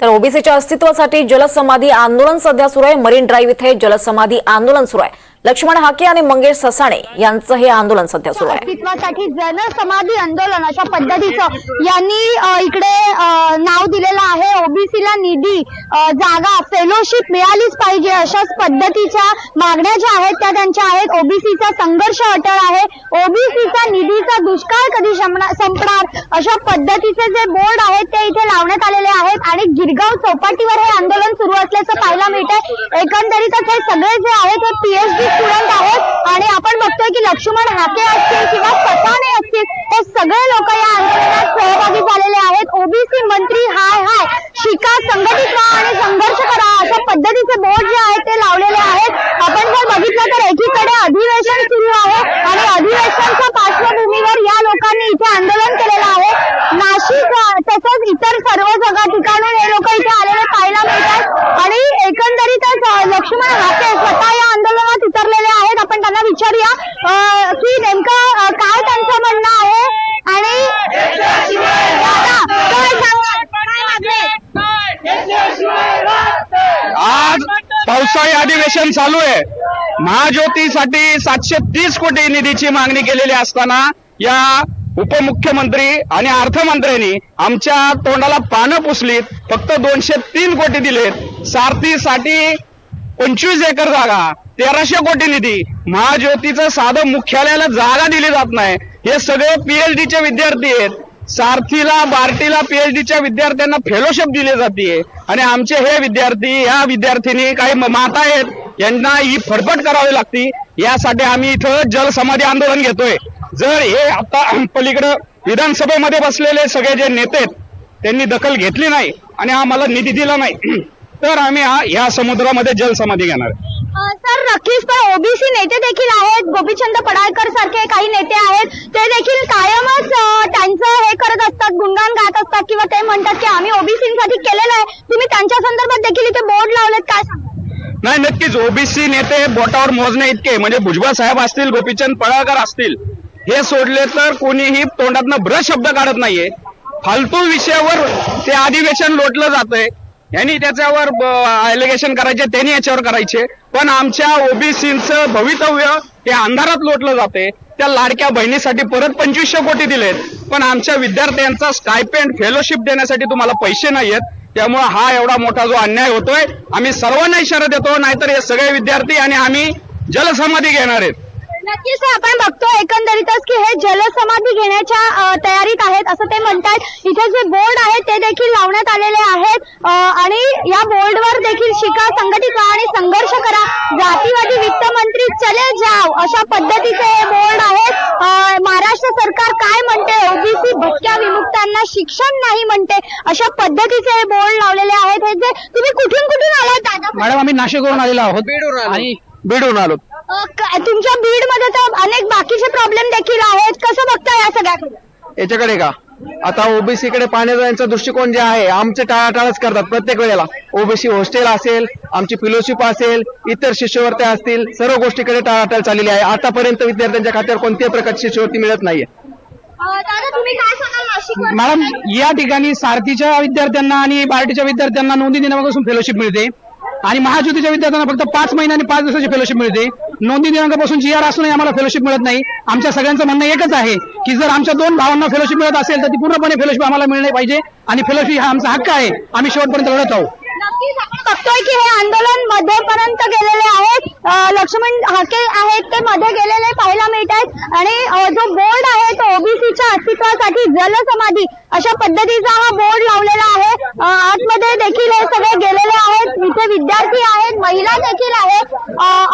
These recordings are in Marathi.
तर ओबीसीच्या अस्तित्वासाठी जलसमाधी आंदोलन सध्या सुरू आहे. मरीन ड्राईव्ह इथे जलसमाधी आंदोलन सुरू आहे. लक्ष्मण हाके आणि मंगेश ससाणे यांचं हे आंदोलन सध्या सुरू आहे. अस्तित्वासाठी जनसमाधी आंदोलन अशा पद्धतीचं यांनी इकडे नाव दिलेलं आहे. ओबीसीला निधी जागा फेलोशिप मिळालीच पाहिजे अशाच पद्धतीच्या मागण्या ज्या आहेत त्या त्यांच्या आहेत. ओबीसीचा संघर्ष अटळ आहे. ओबीसीचा निधीचा दुष्काळ कधी संपणार? अशा पद्धतीचे जे बोर्ड आहेत ते इथे लावण्यात आलेले आहेत. आणि गिरगाव चौपाटीवर हे आंदोलन सुरू असल्याचं पाहायला मिळतंय. एकंदरीतच हे सगळे जे आहेत हे पीएचडी स्टुडंट आहोत आणि आपण बघतोय की लक्ष्मण हाके असतील किंवा पटाने असतील हे सगळे लोक या आंदोलनात सहभागी झालेले आहेत. ओबीसी मंत्री हाय हाय शिका संघटित व्हा आणि संघर्ष करा अशा पद्धतीचे बोर्ड जे आहेत ते लावलेले आहेत. आपण जर बघितलं तर एकीकडे अधिवेशन सुरू आहे आणि अधिवेशनच्या पार्श्वभूमीवर या लोकांनी इथे आंदोलन केलेलं आहे. नाशिक तसंच इतर सर्व जगा ठिकाणून हे लोक इथे आलेले पाहायला मिळतात आणि एकंदरीतच अ, लक्ष्मण हाके स्वतः या आंदोलनात उतरलेले आहेत आपण त्यांना विचारूया अ, की नेमकं अ, काय त्यांचं म्हणणं आहे आणि दादा, काय सांगाल? काय मागणी? आज पावसाळी अधिवेशन चालू आहे. महाज्योतीसाठी सातशे तीस कोटी निधीची मागणी केलेली असताना या उपमुख्यमंत्री आणि अर्थमंत्र्यांनी आमच्या तोंडाला पानं पुसलीत फक्त दोनशे तीन कोटी दिलेत. सारथीसाठी पंचवीस एकर जागा तेराशे कोटी निधी. महाज्योतीचं साधं मुख्यालयाला जागा दिली जात नाही. हे सगळे पीएचडीचे विद्यार्थी आहेत. सारथीला बार्टीला पीएचडीच्या विद्यार्थ्यांना फेलोशिप दिली जाते आणि आमचे हे विद्यार्थी या विद्यार्थिनी काही माता आहेत यांना ही फडफड करावी लागती. यासाठी आम्ही इथं जलसमाधी आंदोलन घेतोय. जर हे आता पलीकडं विधानसभेमध्ये बसलेले सगळे जे नेते आहेत त्यांनी दखल घेतली नाही आणि आम्हाला निधी दिला नाही. तर आम्ही हा- या समुद्रामध्ये जलसमाधी घेणार नक्कीच पण ओबीसी नेते देखील आहेत. गोपीचंद पडाळकर सारखे काही नेते आहेत. ते देखील कायमच त्यांचं हे करत असतात गुणगान गात असतात किंवा ते म्हणतात की आम्ही ओबीसीसाठी केलेलं आहे. तुम्ही त्यांच्या संदर्भात देखील इथे बोर्ड लावलेत काय सांगा नाही नक्कीच ओबीसी नेते बोटावर मोजणे इतके म्हणजे भुजबळ साहेब असतील गोपीचंद पडाळकर असतील हे सोडले तर कोणीही तोंडातनं ब्र शब्द काढत नाहीये. फालतू विषयावर ते अधिवेशन लोटलं जातंय. यांनी त्याच्यावर एलिगेशन करायचे त्यांनी याच्यावर करायचे. पण आमच्या ओबीसीचं भवितव्य हे अंधारात लोटलं जाते. त्या लाडक्या बहिणीसाठी परत पंचवीसशे कोटी दिलेत. पण आमच्या विद्यार्थ्यांचा स्टायपेंड फेलोशिप देण्यासाठी तुम्हाला पैसे नाहीयेत. त्यामुळे हा एवढा मोठा जो अन्याय होतोय आम्ही सर्वांना इशारा देतो नाहीतर हे सगळे विद्यार्थी आणि आम्ही जलसमाधी घेणार आहेत. नक्कीच आपण बघतो एकंदरीतच की हे जलसमाधी घेण्याच्या तयारीत आहेत असं ते म्हणतात इथे जे बोर्ड आहेत ते देखील लावण्यात आलेले आहेत. अ, आणि या बोर्डवर देखील शिका संघटित व्हा आणि संघर्ष करा. जातीवादी वित्तमंत्री चले जाव अशा पद्धतीचे हे बोर्ड आहेत. महाराष्ट्र सरकार काय म्हणते? ओबीसी भटक्या विमुक्तांना शिक्षण नाही म्हणते अशा पद्धतीचे हे बोर्ड लावलेले आहेत. हे जे तुम्ही कुठून कुठून आलात दादा? मॅडम आम्ही नाशिकवरून आलेलो आहोत. आणि बीडवरून आलो. तुमच्या बीडमध्ये तर अनेक बाकीचे प्रॉब्लेम देखील आहेत. कसं बघता या सगळ्याकडे? याच्याकडे का? आता ओबीसी कडे पाहण्याचा यांचा दृष्टिकोन जे आहे आमचे टाळाटाळच करतात प्रत्येक वेळेला. ओबीसी हॉस्टेल असेल आमची फेलोशिप असेल इतर शिष्यवृत्त्या असतील सर्व गोष्टीकडे टाळाटाळ चाललेली आहे. आतापर्यंत विद्यार्थ्यांच्या खात्यावर कोणत्याही प्रकारची शिष्यवृत्ती मिळत नाहीये. अ, दादा तुम्ही काय सांगाल नाशिकवर मॅडम या ठिकाणी सारथीच्या विद्यार्थ्यांना आणि बार्टीच्या विद्यार्थ्यांना नोंदी दिनापासून फेलोशिप मिळते. आणि महाज्योतीच्या विद्यार्थ्यांना फक्त पाच महिने आणि पाच दिवसाची फेलोशिप मिळते. नोंदी दिनांकापासून जी आर असूनही आम्हाला फेलोशिप मिळत नाही. आमच्या सगळ्यांचं म्हणणं एकच आहे की जर आमच्या दोन भावांना फेलोशिप मिळत असेल तर ती पूर्णपणे फेलोशिप आम्हाला मिळणे पाहिजे आणि फेलोशिप हा आमचा हक्क आहे. आम्ही शेवटपर्यंत लढत आहोत. बघतोय की हे आंदोलन मध्यपर्यंत गेलेले आहेत. लक्ष्मण हाके आहेत ते मध्ये गेलेले पाहायला मिळत आहेत. आणि जो बोर्ड आहे तो ओबीसीच्या अस्तित्वासाठी जलसमाधी अशा पद्धतीचा हा बोर्ड लावलेला आहे. आतमध्ये देखील हे सगळे गेलेले आहेत. इथे विद्यार्थी आहेत महिला देखील आहेत.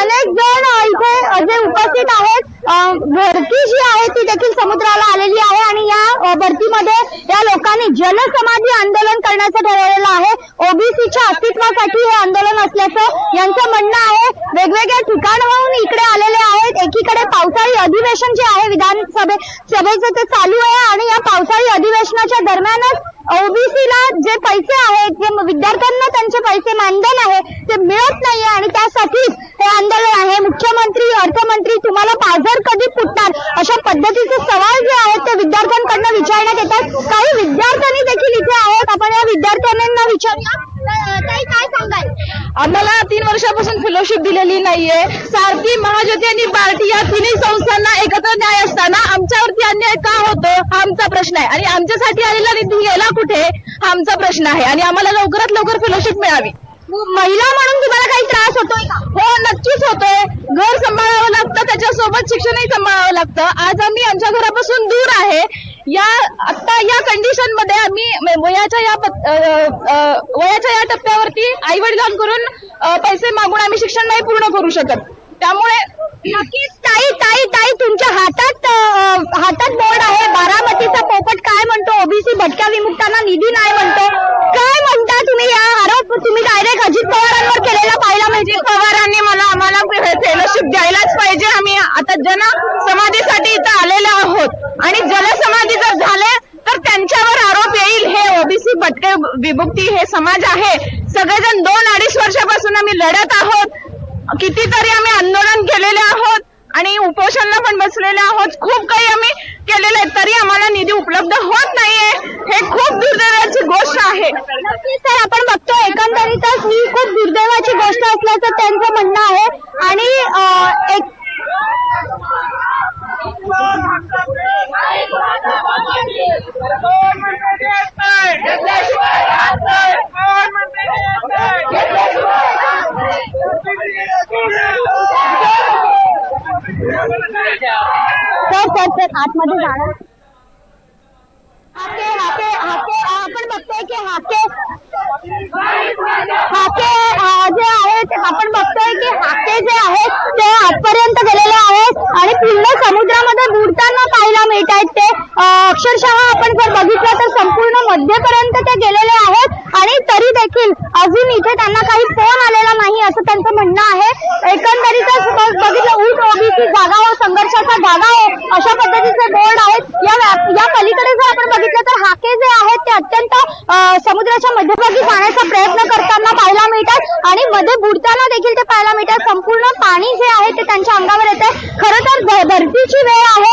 अनेक जण इथे जे उपस्थित आहेत भरती जी आहे ती देखील समुद्राला आलेली आहे. आणि या भरतीमध्ये या लोकांनी जलसमाधी आंदोलन करण्याचं ठरवलेलं आहे. ओबीसीच्या अस्तित्वासाठी हे आंदोलन असल्याचं यांचं म्हणणं आहे. वेगवेगळ्या ठिकाणाहून इकडे आलेले आहेत. एकीकडे पावसाळी अधिवेशन जे आहे विधानसभे सभेचं ते चालू आहे आणि या पावसाळी अधिवेशनाच्या दरम्यानच ओबीसीला जे पैसे आहेत जे विद्यार्थ्यांना त्यांचे पैसे मानधन आहे ते मिळत नाही आणि त्यासाठीच हे आंदोलन आहे. मुख्यमंत्री अर्थमंत्री तुम्हाला पाझर कधी फुटणार? अशा पद्धतीचे सवाल जे आहेत ते विद्यार्थ्यांकडनं विचारण्यात येतात. काही विद्यार्थ्यांनी देखील इथे आहेत. आपण या विद्यार्थ्यांनी विचारूया ताई काय सांगाल? आम्हाला तीन वर्षापासून फेलोशिप दिलेली नाहीये. सारथी महाज्योती आणि बार्टी या तिन्ही संस्थांना एकत्र न्याय असताना आमच्यावरती अन्याय का होतो? हा आमचा प्रश्न आहे. आणि आमच्यासाठी आलेला निधी गेला कुठे? हा आमचा प्रश्न आहे. आणि आम्हाला लवकरात लवकर फेलोशिप मिळावी. महिला म्हणून तुम्हाला काही त्रास होतोय का? हो नक्कीच होतोय. घर सांभाळावं लागतं त्याच्यासोबत शिक्षणही सांभाळावं लागतं. आज आम्ही आमच्या घरापासून दूर आहे. या आता या कंडिशनमध्ये आम्ही वयाच्या या वयाच्या या टप्प्यावरती आई वडिलांकडून पैसे मागून आम्ही शिक्षण नाही पूर्ण करू शकत. त्यामुळे नक्कीच ताई ताई ताई तुमच्या हातात हातात बोर्ड आहे. बारामतीचा पोपट काय म्हणतो? ओबीसी भटक्या विमुक्तांना निधी नाही म्हणतो. काय म्हणता तुम्ही? या आरोप तुम्ही डायरेक्ट अजित पवारांवर केलेला पाहिला म्हणजे पवार मला आम्हाला फेलोशिप द्यायलाच पाहिजे आम्ही आता जन समाधीसाठी इथं आलेले आहोत. आणि जनसमाधी जर झाले तर त्यांच्यावर आरोप येईल. हे ओबीसी भटके विभुक्ती हे समाज आहे. सगळेजण दोन अडीच वर्षापासून आम्ही लढत आहोत. कितीतरी आम्ही आंदोलन केलेले आहोत. आणि उपोषणला पण बसलेले आहोत. खूप काही आम्ही केलेले आहे. तरी आम्हाला निधी उपलब्ध होत नाहीये. हे खूप दुर्दैवाची गोष्ट आहे. सर तर आपण बघतो एकंदरीतच ही खूप दुर्दैवाची गोष्ट असल्याचं त्यांचं म्हणणं सर आतमध्ये जाणार. हाके हाके हाके आपण बघतोय की हाके हाके जे आहेत आपण बघतोय की हाके जे आहेत ते आजपर्यंत गेलेले आहेत आणि पूर्ण समुद्रामध्ये बुडताना पाहायला मिळत आहेत. ते अक्षरशः आपण जर बघितलं तर संपूर्ण मध्यपर्यंत ते गेलेले आहेत आणि तरी देखील अजून इथे त्यांना काही फोन आलेला नाही असं त्यांचं म्हणणं आहे. एकंदरीतच बघितलं ऊट ओबीसी जागा हो संघर्षाचा जागा हो अशा पद्धतीचे बोर्ड आहेत. या या पलीकडे जर आपण बघितलं तर हाके जे आहेत ते अत्यंत समुद्राच्या मध्यभागी जाण्याचा प्रयत्न करताना पाहायला मिळतात. आणि मध्ये बुडताना देखील ते पाहायला मिळतात. संपूर्ण पाणी जे आहे ते त्यांच्या अंगावर येते खरं तर भरतीची वेळ आहे.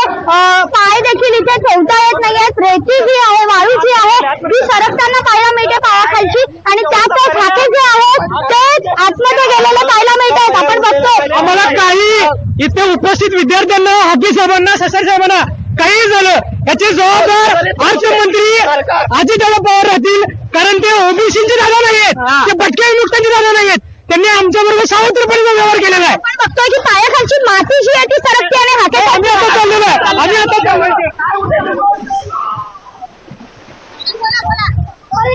पाय देखील इथे ठेवता येत नाहीयेत. रेती जी आहे वाळू जी आहे ती सरकताना पाहायला मिळते पायाखालची. आणि त्यात हाके जे आहेत ते आतमध्ये गेलेले पाहायला मिळतात. आपण बघतो आम्हाला काही इथे उपस्थित विद्यार्थ्यांना हाकी साहेबांना ससर साहेबांना काही झालं याची जबाबदार अर्थमंत्री अजितदादा पवार राहतील. कारण ते ओबीसीची जागा नाहीयेत. ते भटक्या विमुक्तांची जागा नाहीयेत. त्यांनी आमच्या बरोबर सावत्रपणीचा व्यवहार केलेला आहे. आपण बघतोय की पायाखालची माती जी आहे ती सरकते आणि हाके आम्ही आता चाललेलो आहे. आम्ही आता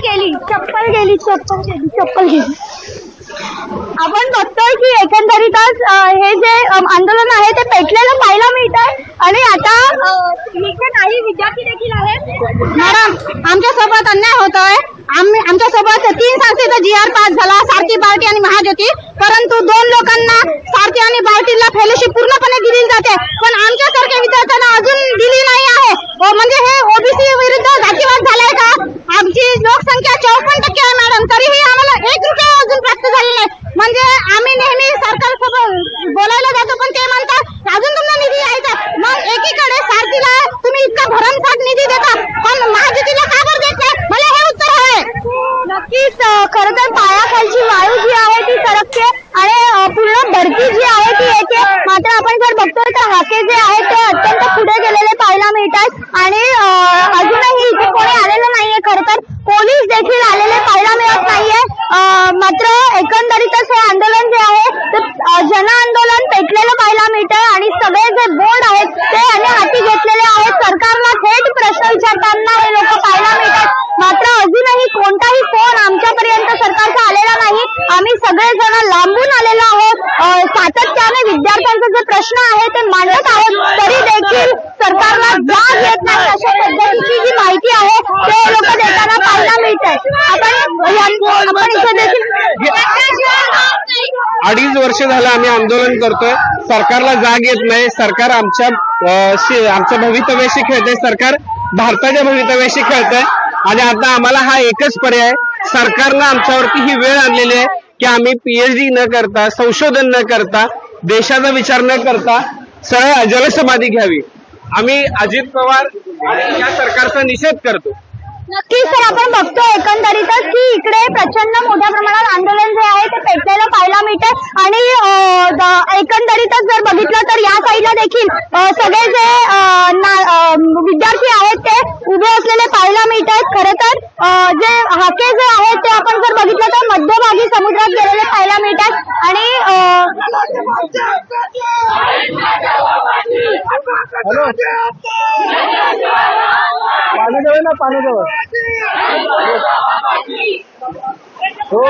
गेली चप्पल गेली चप्पल गेली चप्पल गेली. आपण बघतोय की एकंदरीतच हे जे आंदोलन आहे ते पेटलेलं पाहायला मिळत आहे आणि आता काही विद्यार्थी देखील आहेत. मॅडम आमच्यासोबत अन्याय होतोय आम्ही आमच्यासोबत तीन संस्थेचा जी आर पास झाला सारथी बार्टी आणि महाज्योती. परंतु दोन लोकांना सारथी आणि बार्टीला फेलोशिप पूर्णपणे दिली जाते पण आमच्यासारख्या विद्यार्थ्यांना अजून दिली नाही आहे व म्हणजे हे ओबीसी विरुद्ध जातीवाद झालाय का आमची लोकसंख्या चौपन्न टक्के आहे मॅडम तरीही आम्हाला एक रुपया अजून प्राप्त झाले नाही म्हणजे आम्ही नेहमी सरकारसोबत बोलायला जातो पण ते म्हणतात अजून तुम्हाला निधी यायचा मग एकीकडे सारथीला तुम्ही इतका भरमसाठ निधी देता पण महाज्योतीला का बरं देत नाही मला हे उत्तर हवंय नक्कीच खरं तर पायाखालची वाळू जी आहे ती सरकते आणि अ, पूर्ण भरती जी आहे ती येते मात्र आपण जर बघतोय तर हाके जे आहेत ते अत्यंत पुढे गेलेले पाहायला मिळतात आणि अ, अजूनही इथे कोणी आलेलं नाहीये खरं तर पोलीस देखील आलेले पाहायला मिळत नाहीये अ, मात्र एकंदरीतच हे आंदोलन जे आहे ते जन आंदोलन पेटलेलं पाहायला मिळतंय आणि सगळे जे बोर्ड आहेत ते आणि हाती घेतलेले आहेत. सरकारला थेट प्रश्न विचारताना हे लोक पाहायला मिळतात. मात्र अजूनही कोणताही फोन आमच्यापर्यंत सरकारचा आलेला नाही. आम्ही सगळेजण लांबून आलेलो आहोत. सातत्याने विद्यार्थ्यांचे जे प्रश्न आहे ते मांडत आहोत. तरी देखील सरकारला जाग येत नाही अशा पद्धतीची जी माहिती आहे ते लोक देताना पाहायला मिळत आपण या- आपण इथे देखील अडीच वर्ष झालं आम्ही आंदोलन करतोय. सरकारला जाग येत नाही. सरकार आमच्या आमच्या भवितव्याशी खेळतंय. सरकार भारताच्या भवितव्याशी खेळतंय. आणि आता आम्हाला हा एकच पर्याय सरकारनं आमच्यावरती ही वेळ आणलेली आहे की आम्ही पीएचडी न करता संशोधन न करता देशाचा विचार न करता सरळ जलसमाधी घ्यावी. आम्ही अजित पवार आणि या सरकारचा निषेध करतो. नक्कीच तर आपण बघतो एकंदरीतच की इकडे प्रचंड मोठ्या प्रमाणात आंदोलन जे आहे ते पेटलेलं पाहायला मिळते आणि अं, द- एकंदरीतच जर बघितलं तर या साईडला देखील सगळे जे विद्यार्थी आहेत ते उभे असलेले पाहायला मिळत आहेत. खरं तर जे हाके जे आहेत ते आपण जर बघितलं तर मध्यभागी समुद्रात गेलेले पाहायला मिळतात आणि पाण्याजवळ ना पाण्याजवळ. हो.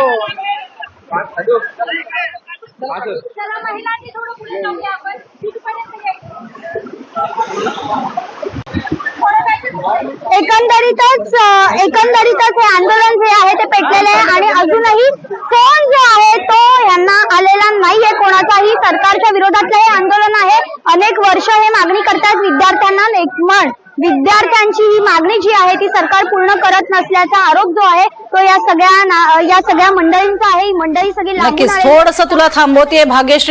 एकंदरीतच अं, एकंदरीतच हे आंदोलन जे आहे ते पेटलेले आहे आणि अजूनही कोण जो आहे तो यांना आलेला नाहीये कोणाचाही सरकारच्या विरोधातलं हे आंदोलन आहे. अनेक वर्ष हे मागणी करतात विद्यार्थ्यांना लेखमण. विद्यार्थ्यांची ही मागणी जी आहे ती सरकार पूर्ण करत नसल्याचा आरोप जो आहे तो या सगळ्या ना- या सगळ्या मंडळींचा आहे. ही मंडळी सगळी नक्कीच. थोडस तुला थांबवते भाग्यश्री.